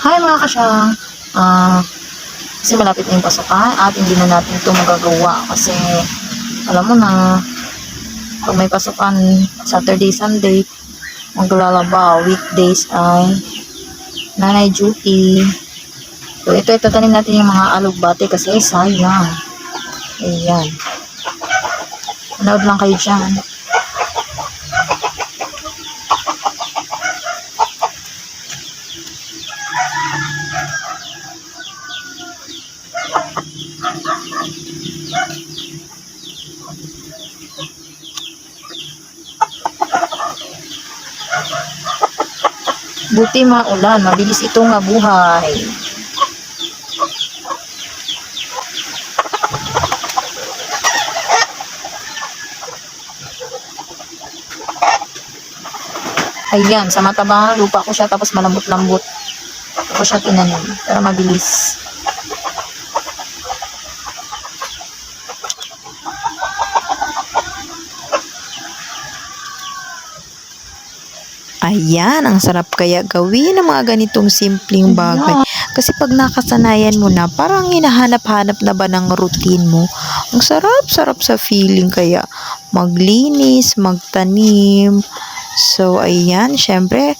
Hi mga kasyang! Ah, kasi malapit na yung pasukan at hindi na natin ito magagawa kasi alam mo na pag may pasukan Saturday, Sunday maglalaba, weekdays ay nanay duty. So ito, itatanim natin yung mga alugbate kasi sayang. Ayan. Manood lang kayo dyan. Buti maulan, mabilis ito nga Ayan, sa matabang lupa ko siya tapos malambot-lambot ko siya tinanim. Pero mabilis. Ayan, ang sarap kaya gawin ng mga ganitong simpleng bagay. Kasi pag nakasanayan mo na, parang hinahanap-hanap na ba ng routine mo. Ang sarap-sarap sa feeling kaya maglinis, magtanim. So, ayan, syempre,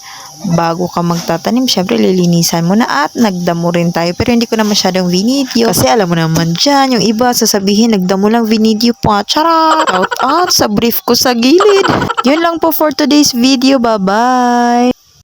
bago ka magtatanim, syempre lilinisan mo na at nagdamo rin tayo. Pero hindi ko na masyadong video. Kasi alam mo naman dyan, yung iba sasabihin, nagdamo lang video pa. Charot! Out out sa brief ko sa gilid. Yun lang po for today's video. Bye-bye!